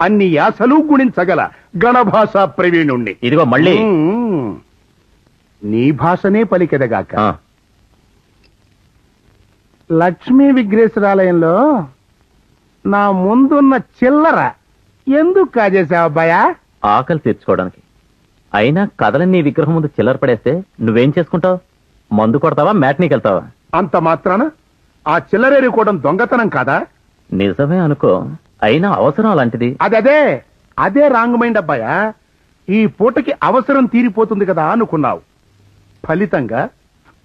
అన్ని యాసలు గుణించగల గణభాష ప్రవీణుణ్ణి. ఇదిగో మళ్ళీ. మ్మ్. నీ భాషనే పలికెదగాక. ఆ, లక్ష్మీ విఘ్నేశ్వరాలయంలో నా ముందున్న చిల్లర ఎందుకు కాజేశావు అబ్బాయా ఆకలి తీర్చుకోవడానికి. అయినా కథలని నీ విగ్రహం ముందు చిల్లర పడేస్తే నువ్వేం చేసుకుంటావు? మందు కొడతావా మ్యాట్నీకి వెళ్తావా? అంత మాత్రాన? ఆ చిల్లరేరుకోవడం దొంగతనం కాదా? నిజమే అనుకో. అయినా అవసరం అలాంటిది. అదదే అదే రాంగ్ మైండ్ అబ్బాయా. ఈ పూటకి అవసరం తీరిపోతుంది కదా అనుకున్నావు. ఫలితంగా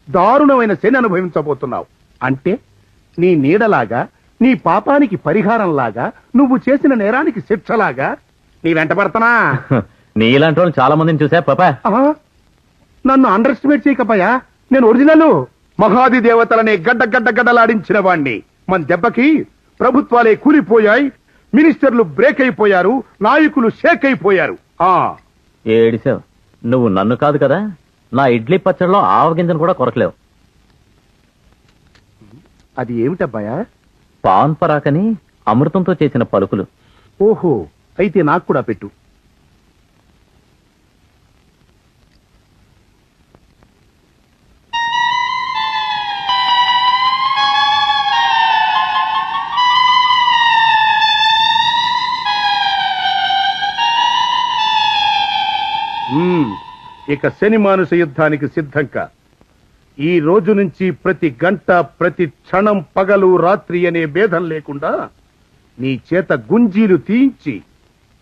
దారుణమైన శని అనుభవించబోతున్నావు. అంటే నీ నీడలాగా నీ పాపానికి పరిహారంలాగా నువ్వు చేసిన నేరానికి శిక్షలాగా. నీ వెంట పడతానా? నీలాంటి వాళ్ళు చాలా మందిని చూసా పాపా. ఆ? నన్ను అండర్ ఎస్టిమేట్ చేయకపాయా? నేను ఒరిజినల్. మహాది దేవతలనే గడ్డ గడ్డ గడ్డలాడించిన వాణ్ణి. మన దెబ్బకి ప్రభుత్వాలే కూలిపోయాయి. మినిస్టర్లు బ్రేక్ అయిపోయారు నాయకులు షేక్ అయిపోయారు. ఆ. ఏడిసావు? నువ్వు నన్ను కాదు కదా? నా ఇడ్లీ పచ్చడిలో ఆవగింజను కూడా కొరకలేవు. అది ఏమిటబ్బాయా? పాన్ పరాకని అమృతంతో చేసిన పలుకులు. ఓహో అయితే నాకు కూడా పెట్టు. ఇక శని మానుష యుద్ధానికి సిద్ధంగా ఈ రోజు నుంచి ప్రతి గంట ప్రతి క్షణం పగలు రాత్రి అనే భేదం లేకుండా నీ చేత గుంజీలు తీయించి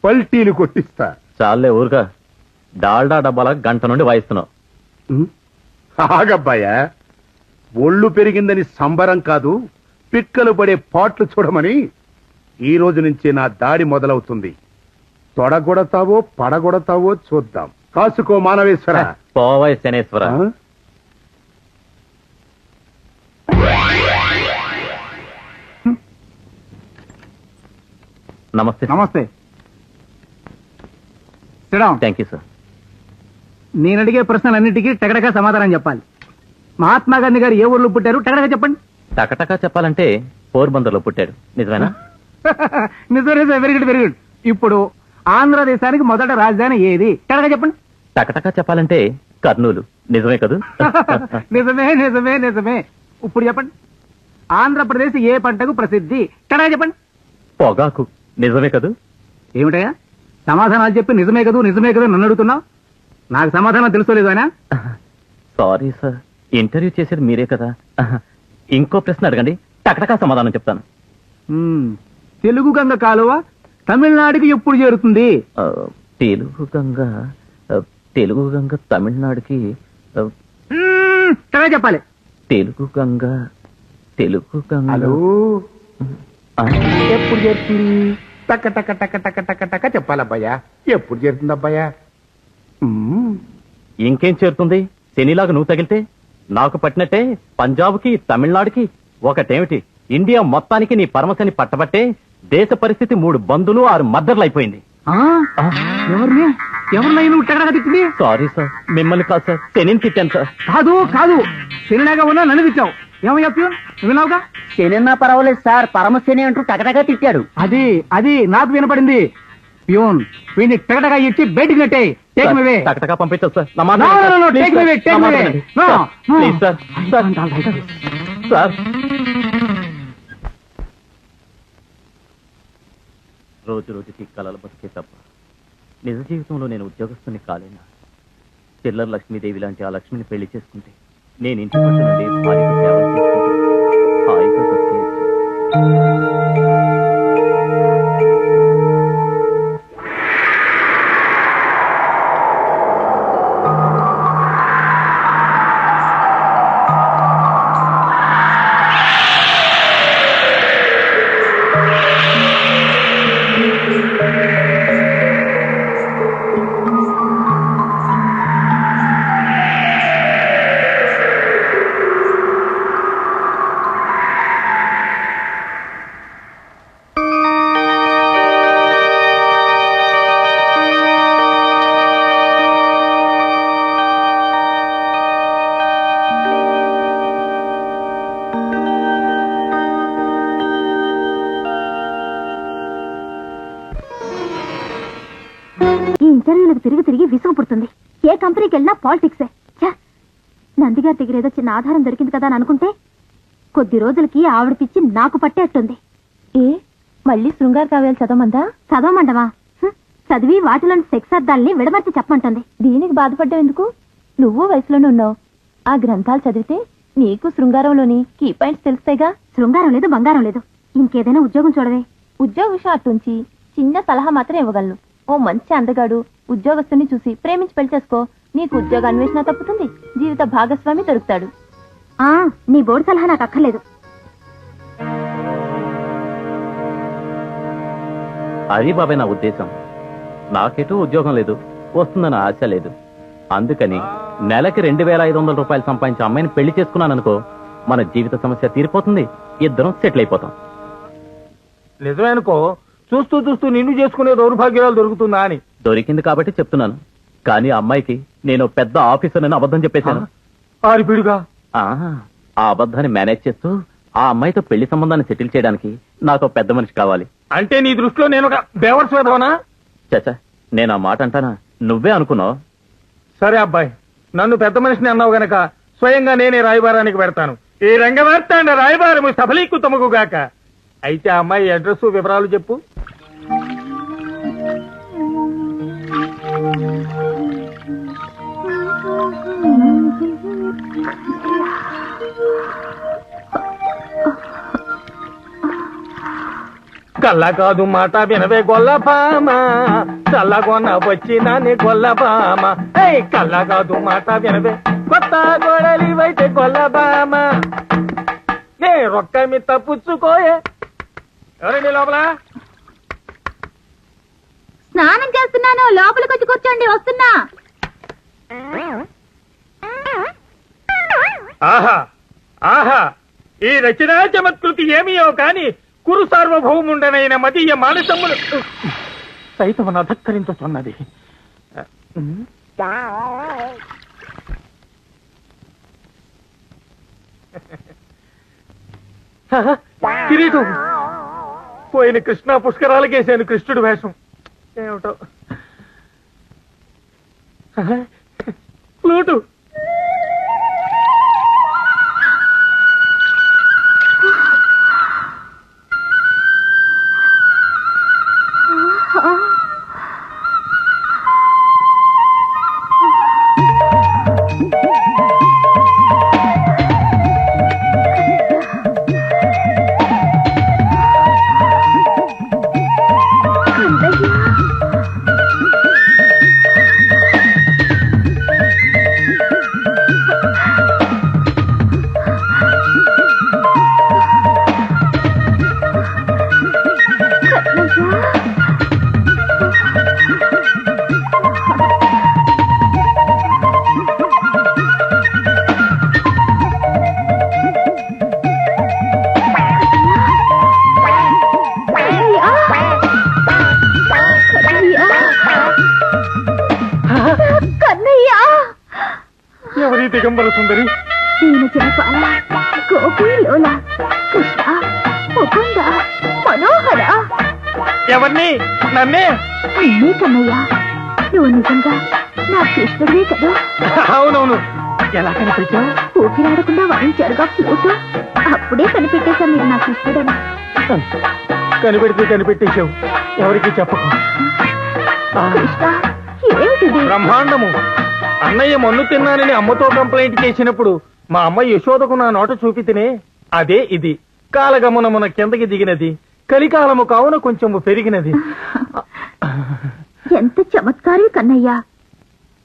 పల్టీలు కొట్టిస్తా. చాలే ఊరుగా డాల్డా డబ్బాల గంట నుండి వాయిస్తున్నావు? ఆగబ్బాయా. ఒళ్ళు పెరిగిందని సంబరం కాదు పిక్కలు పడే పాట్లు చూడమని ఈ రోజు నుంచి నా దాడి మొదలవుతుంది. తొడగొడతావో పడగొడతావో చూద్దాం. కాసుకో మానవేశ్వర. పోవాయి శనేశ్వర? నమస్తే. నమస్తే. థ్యాంక్ యూ సార్ నేను అడిగే ప్రశ్నలన్నిటికీ టగడగా సమాధానం చెప్పాలి. మహాత్మా గాంధీ గారు ఏ ఊర్లో పుట్టారు? టగడగా చెప్పండి. టకటకా చెప్పాలంటే పోర్బందర్లో పుట్టాడు. నిజమేనా? నిజం నిజం. వెరీ గుడ్ వెరీ గుడ్ ఇప్పుడు ఆంధ్రదేశానికి మొదట రాజధాని ఏది? టగడగా చెప్పండి. టకటకా చెప్పాలంటే కర్నూలు. నిజమే కదూ? నిజమే నిజమే నిజమే. ఇప్పుడు చెప్పండి. ఆంధ్రప్రదేశ్ ఏ పంటకు ప్రసిద్ధి? టగడగా చెప్పండి? పొగాకు. నిజమే కదూ? ఏమిటయ్యా? సమాధానాలు చెప్పి నిజమే కదూ నిజమే కదూ నన్ను అడుగుతున్నావు? నాకు సమాధానం తెలుసుకోలేదు ఆయన సారీ సార్. ఇంటర్వ్యూ చేసేది మీరే కదా. ఇంకో ప్రశ్న అడగండి. టకటకా సమాధానం చెప్తాను. తెలుగు గంగ కాలువ తమిళనాడుకి ఎప్పుడు చేరుతుంది? తెలుగు గంగ తెలుగు గంగ తమిళనాడుకి చెప్పాలి. తెలుగు గంగ తెలుగు గంగ. ఎప్పుడు చేరుతుంది? టక టక టక టక టక టక చెప్పాలబ్బాయా ఎప్పుడు చేరుతుంది అబ్బాయా. ఇంకేం చేరుతుంది? శనిలాగా నువ్వు తగిలితే? నాకు పట్టినట్టే పంజాబ్కి తమిళనాడుకి ఒకటేమిటి? ఇండియా మొత్తానికి నీ పరమశని పట్టబట్టే దేశ పరిస్థితి మూడు బంధులు ఆరు మద్దర్లు అయిపోయింది. ఆ, ఎవరిని ఎవరినై నువ్వు టగడగా తిట్టింది? సారీ సార్ మిమ్మల్ని కాదు సార్ శనిని తిట్టాను సార్ కాదు కాదు. శనిలాగా ఉన్నా నన్ను తిట్టావు. ఏమయ్యా ప్యూన్ నువ్వు విన్నావుగా శనిన్నా పర్వాలేదు సార్ పరమశని అంటూ టకటగా తిట్టాడు. అది అది నాకు వినపడింది. ప్యూన్ వీడిని టగటగా ఇచ్చి బయటికి నెట్టే టేక్ పంపించదు సార్. సార్ రోజు రోజుకి కలలు బతికే తప్ప. నిజ జీవితంలో నేను ఉద్యోగస్తుని కాలేనా? చిల్లర లక్ష్మీదేవి లాంటి ఆ లక్ష్మిని పెళ్ళి చేసుకుంటే నేను ఇంటి పట్టు నుండి భార్యకు సేవలు తిరిగి విసుగు పుడుతుంది. ఏ కంపెనీకి వెళ్ళినా పాలిటిక్సే! నందిగారి దగ్గర ఏదో చిన్న ఆధారం దొరికింది కదా అని అనుకుంటే కొద్ది రోజులకి ఆవిడ పిచ్చి నాకు పట్టేట్టుంది. ఏ? మళ్ళీ శృంగార కావ్యాలు చదవమందా? చదవమంటవా హ్మ్. చదివి వాటిలోని సెక్స్ అర్థాలని విడమర్చి చెప్పమంటుంది. దీనికి బాధపడ్డావు ఎందుకు? నువ్వు వయసులోనే ఉన్నావు. ఆ గ్రంథాలు చదివితే నీకు శృంగారంలోని కీ పాయింట్స్ తెలుస్తాయిగా? శృంగారం లేదు బంగారం లేదు. ఇంకేదైనా ఉద్యోగం చూడవే. ఉద్యోగ విషయం అట్టుంచి చిన్న సలహా మాత్రం ఇవ్వగలను. ఓ మంచి అందగాడు. ఉద్యోగస్తుని చూసి ప్రేమించి పెళ్ళి చేసుకో. నీకు ఉద్యోగ అన్వేషణ తప్పుతుంది. జీవిత భాగస్వామి దొరుకుతాడు. ఆ నీ బోర్డు సలహా నాకు అక్కర్లేదు. అది బాబాయ్ నా ఉద్దేశం. నాకెటూ ఉద్యోగం లేదు. వస్తుందన్న ఆశ లేదు. అందుకని నెలకి రెండు వేల ఐదు వందల రూపాయలు సంపాదించే అమ్మాయిని పెళ్ళి చేసుకున్నాను అనుకో మన జీవిత సమస్య తీరిపోతుంది. ఇద్దరం సెటిల్ అయిపోతాం. నిజమే అనుకో. చూస్తూ చూస్తూ నిన్ను చేసుకునే దౌర్భాగ్యాలు దొరుకుతుందా అని. దొరికింది కాబట్టి చెప్తున్నాను. కానీ అమ్మాయికి నేను పెద్ద ఆఫీసర్ అని అబద్ధం చెప్పేశాను. ఆరిపిడుగా ఆ, ఆ అబద్ధాన్ని మేనేజ్ చేస్తూ ఆ అమ్మాయితో పెళ్ళి సంబంధాన్ని సెటిల్ చేయడానికి నాకు పెద్ద మనిషి కావాలి. అంటే నీ దృష్టిలో నేను ఒక బేవర్స్ వేదవనా చచ్చా నేను ఆ మాట అంటానా? నువ్వే అనుకున్నావు? సరే అబ్బాయి నన్ను పెద్ద మనిషిని అన్నావు గనక స్వయంగా నేనే రాయబారానికి పెడతాను. ఈ రంగవార్తాండ రాయబారము సఫలీకృతముగు గాక. అయితే అమ్మాయి అడ్రస్ వివరాలు చెప్పు. కళ్ళ కాదు మాట వినవే గొల్లపామ చల్లగొన్న వచ్చినాని గొల్లపామ ఏయ్ కళ్ళ కాదు మాట వినవే. కొత్త గోడలివైతే గొల్లబామ నే రొక్క మీ తప్పుచ్చుకోయే ఎవరండి లోపల? స్నానం చేస్తున్నాను లోపలికి వచ్చి కూర్చోండి వస్తున్నా. ఆహా ఆహా. ఈ రచనా చమత్కృతి ఏమియో కాని కురు సార్వభౌముండనైన మదీయ మానసమ్ములు సైతం అధక్కరించుతున్నది కిరీటం. పోయిన కృష్ణ పుష్కరాలకేసాను కృష్ణుడు వేషం. ఏమిటో? ప్లూటు. ఎవరిని? నన్నే? కన్నయ్యా నువ్వు నిజంగా నా కృష్ణుడివే కదా? అవునవును. ఎలా కనిపించావు ఊపిరాడకుండా వాయించారుగా ఫ్లూటు అప్పుడే కనిపెట్టేశా మీరు నా కృష్ణుడని. కనిపెడితే కనిపెట్టేశావు. ఎవరికి చెప్పకు. కృష్ణ ఏమిటిది? బ్రహ్మాండము. అన్నయ్య మన్ను తిన్నానని అమ్మతో కంప్లైంట్ చేసినప్పుడు మా అమ్మ యశోదకు నా నోట చూపితేనే అదే ఇది. కాలగమనమున కిందకి దిగినది. కలికాలము కావున కొంచెము పెరిగినది. ఎంత చమత్కారి కన్నయ్యా!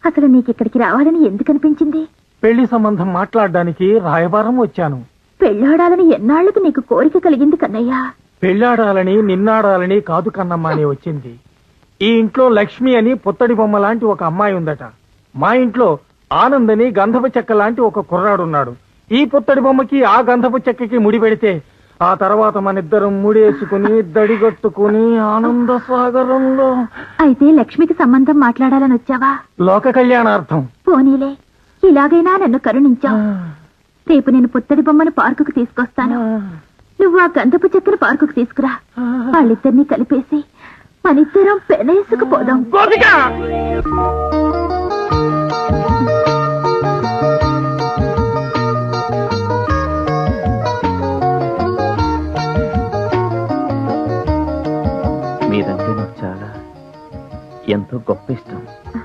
అసలు నీకిక్కడికి రావాలని ఎందుకు అనిపించింది పెళ్ళి సంబంధం మాట్లాడడానికి రాయబారం వచ్చాను. పెళ్ళాడాలని ఎన్నాళ్ళకు నీకు కోరిక కలిగింది కన్నయ్యా? పెళ్ళాడాలని నిన్నాడాలని కాదు కన్నమ్మ అని వచ్చింది. ఈ ఇంట్లో లక్ష్మి అని పుత్తడి బొమ్మ లాంటి ఒక అమ్మాయి ఉందట. మా ఇంట్లో ఆనంద్ అని గంధపు చెక్క లాంటి ఒక కుర్రాడున్నాడు. ఈ పుత్తడి బొమ్మకి ఆ గంధపు చెక్కకి ముడి పెడితే ఆ తర్వాత మన ఇద్దరం ముడేసుకుని దడిగట్టుకుని ఆనంద సాగరంలో. అయితే లక్ష్మికి సంబంధం మాట్లాడాలని వచ్చావా? లోక కళ్యాణార్థం. పోనీలే. ఇలాగైనా నన్ను కరుణించావు. రేపు నేను పుత్తడి బొమ్మను పార్కుకు తీసుకొస్తాను. నువ్వు ఆ గంధపు చెక్కను పార్కుకు తీసుకురా. వాళ్ళిద్దరినీ కలిపేసి మనిద్దరం పెనేసుకుపోదాం ఎంతో గొప్ప ఇష్టం